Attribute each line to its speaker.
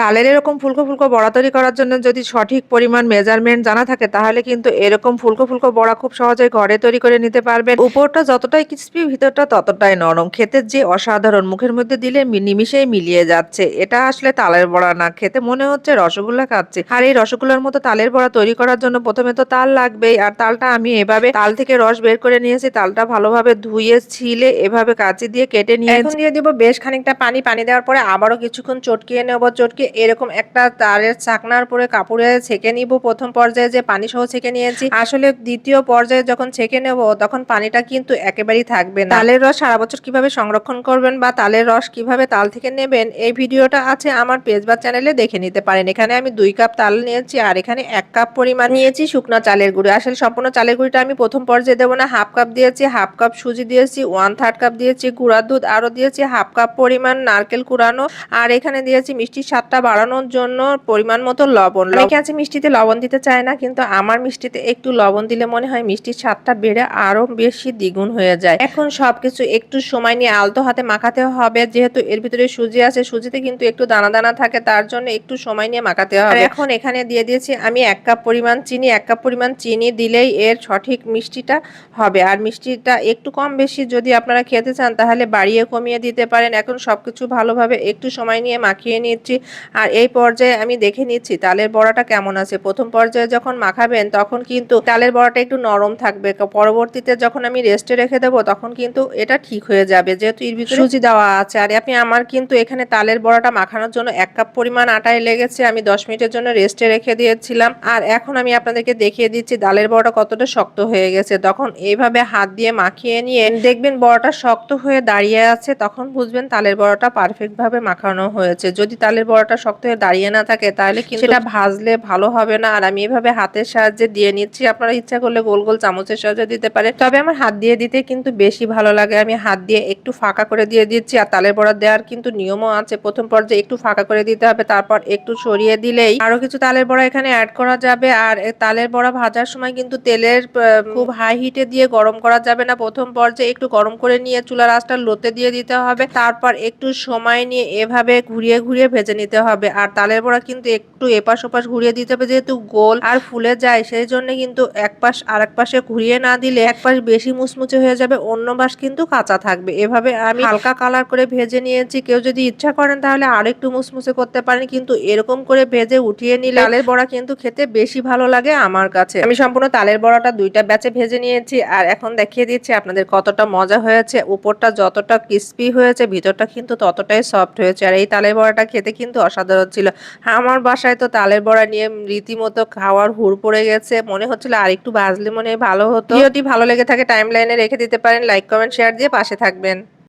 Speaker 1: তালের এরকম ফুলকো ফুলকো বড়া তৈরি করার জন্য যদি সঠিক পরিমাণ মেজারমেন্ট জানা থাকে, তাহলে কিন্তু এরকম ফুলকো ফুলকো বড়া খুব সহজেই ঘরে তৈরি করে নিতে পারবেন। উপরটা যতটাই ক্রিস্পি ভিতরটা ততটাই নরম। খেতে যে অসাধারণ, মুখের মধ্যে দিলে নিমিষেই মিলিয়ে যাচ্ছে। এটা আসলে তালের বড়া না। খেতে মনে হচ্ছে রসগোল্লা খাচ্ছে। আর এই রসগোল্লার মতো তালের বড়া তৈরি করার জন্য প্রথমে তো তাল লাগবেই। আর তালটা আমি এভাবে তাল থেকে রস বের করে নিয়েছি। তালটা ভালোভাবে ধুয়ে, ছিলে এভাবে কাঁচি দিয়ে কেটে নিয়ে দিয়ে দিব বেশ খানিকটা পানি। পানি দেওয়ার পরে আবারও কিছুক্ষণ চটকিয়ে নেব। চটকে এরকম একটা তারের চাকনার পরে কাপড়ে ছেঁকে নিব প্রথম পর্যায়ে যে পানি সহ ছেঁকে নিয়েছি। আসলে দ্বিতীয় পর্যায়ে যখন ছেঁকে নেব, তখন পানিটা কিন্তু একেবারেই থাকবে না। তালের রস সারা বছর কীভাবে সংরক্ষণ করবেন বা তালের রস কীভাবে তাল থেকে নেবেন, এই ভিডিওটা আছে আমার পেজ বা চ্যানেলে দেখে নিতে পারেন। এখানে আমি দুই কাপ তাল নিয়েছি আর এখানে এক কাপ পরিমাণ নিয়েছি শুকনো চালের গুঁড়ি। আসলে সম্পূর্ণ চালের গুঁড়িটা আমি প্রথম পর্যায়ে দেবো না। হাফ কাপ দিয়েছি, হাফ কাপ সুজি দিয়েছি ওয়ান থার্ড কাপ দিয়েছি গুঁড়া দুধ আরও দিয়েছি, হাফ কাপ পরিমাণ নারকেল কুড়ানো। আর এখানে দিয়েছি মিষ্টির স্বাদটা বাড়ানোর জন্য পরিমাণ মতো লবণ। অনেকে আছে মিষ্টিতে লবণ দিতে চায় না কিন্তু আমার মিষ্টিতে একটু লবণ দিলে মনে হয় মিষ্টির স্বাদটা বেড়ে আরও বেশি দ্বিগুণ হয়ে যায়। এখন সবকিছু একটু সময় নিয়ে আলতো হাতে মাখাতে হবে যেহেতু এর ভিতরে সুজি আছে সুজিতে কিন্তু একটু দানা দানা থাকে তার জন্য একটু সময় নিয়ে মাখাতে হবে। এখন এখানে দিয়ে দিয়েছি আমি এক কাপ পরিমাণ চিনি এক কাপ পরিমাণ চিনি দিলেই এর সঠিক মিষ্টিটা হবে। আর মিষ্টিটা একটু কম বেশি যদি আপনারা খেতে চান তাহলে বাড়িয়ে কমিয়ে দিতে পারেন। এখন সবকিছু ভালোভাবে একটু সময় নিয়ে মাখিয়ে নিচ্ছি। আর এই পর্যায়ে আমি দেখে নিচ্ছি তালের বড়াটা কেমন আছে। প্রথম পর্যায়ে যখন মাখাবেন তখন কিন্তু তালের বড়াটা একটু নরম থাকবে। পরবর্তীতে যখন আমি রেস্টে রেখে দেবো তখন কিন্তু এটা ঠিক হয়ে যাবে যেহেতু এর ভিতরে সুজি দেওয়া আছে। আর আপনি আমার কিন্তু এখানে তালের বড়াটা মাখানোর জন্য এক কাপ পরিমাণ আটায় লেগেছে। আমি দশ মিনিটের জন্য রেস্টে রেখে দিয়েছিলাম। আর এখন আমি আপনাদেরকে দেখিয়ে দিচ্ছি ডালের বড়াটা কতটা শক্ত হয়ে গেছে। তখন এইভাবে হাত দিয়ে মাখিয়ে নিয়ে দেখবেন বড়াটা শক্ত হয়ে দাঁড়িয়ে আছে। তখন বুঝবেন তালের বড়াটা পারফেক্ট ভাবে মাখানো হয়েছে। যদি তালের বড়াটা শক্ত হয়ে দাঁড়িয়ে না থাকে তাহলে কিন্তু সেটা ভাজলে ভালো হবে না। আর আমি এভাবে হাতের সাহায্যে দিয়ে নিচ্ছি। আপনারা ইচ্ছা করলে গোল গোল চামচের সাহায্যে দিতে পারে। তবে আমার হাত দিয়ে দিতে কিন্তু বেশি ভালো লাগে। আমি হাত দিয়ে একটু ফাঁকা করে দিয়ে দিচ্ছি আর তালের বড়া দেওয়ার কিন্তু নিয়মও আছে। প্রথম পর্যায়ে একটু ফাঁকা করে দিতে হবে তারপর একটু সরিয়ে দিলেই আরও কিছু তালের বড়া এখানে অ্যাড করা যাবে। আর তালের বড়া ভাজার সময় কিন্তু তেলের খুব হাই হিটে দিয়ে গরম করা যাবে না। প্রথম পর্যায়ে একটু গরম করে নিয়ে চুলার আঁচটা লোতে দিয়ে দিতে হবে। তারপর একটু সময় নিয়ে এভাবে ঘুরিয়ে ঘুরিয়ে ভেজে নিতে হবে। আর তালের বড়া কিন্তু একটু এপাশ ওপাশ ঘুরিয়ে দিতে হবে যেহেতু গোল আর ফুলে যায় সেই জন্য কিন্তু এক পাশ আর এক পাশে ঘুরিয়ে না দিলে এক পাশ বেশি মুচমুচে হয়ে যাবে, অন্য পাশ কিন্তু কাঁচা থাকবে। এভাবে আমি হালকা কালার করে ভেজে নিয়েছি। কেউ যদি ইচ্ছা করেন তাহলে আরও একটু মুচমুচে করতে পারেন, কিন্তু এরকম করে ভেজে উঠিয়ে নিলে তালের বড়া কিন্তু খেতে বেশি ভালো লাগে আমার কাছে। আমি সম্পূর্ণ তালের বড়াটা দুইটা ব্যাচে ভেজে নিয়েছি আর এখন দেখিয়ে দিচ্ছি আপনাদের কতটা মজা হয়েছে। উপরটা যতটা ক্রিস্পি হয়েছে, ভিতরটা কিন্তু ততটাই সফট হয়েছে। আর এই তালের বড়াটা খেতে কিন্তু অসাধারণ ছিল। আমার বাসায় তো তালের বড়া নিয়ে রীতিমতো খাওয়ার হুড় পড়ে গেছে। মনে হচ্ছিল আর একটু বাজলে মনে হয় ভালো হতো। ভিডিওটি ভালো লেগে থাকে টাইম লাইনে রেখে দিতে পারেন। লাইক কমেন্ট শেয়ার দিয়ে পাশে থাকবেন।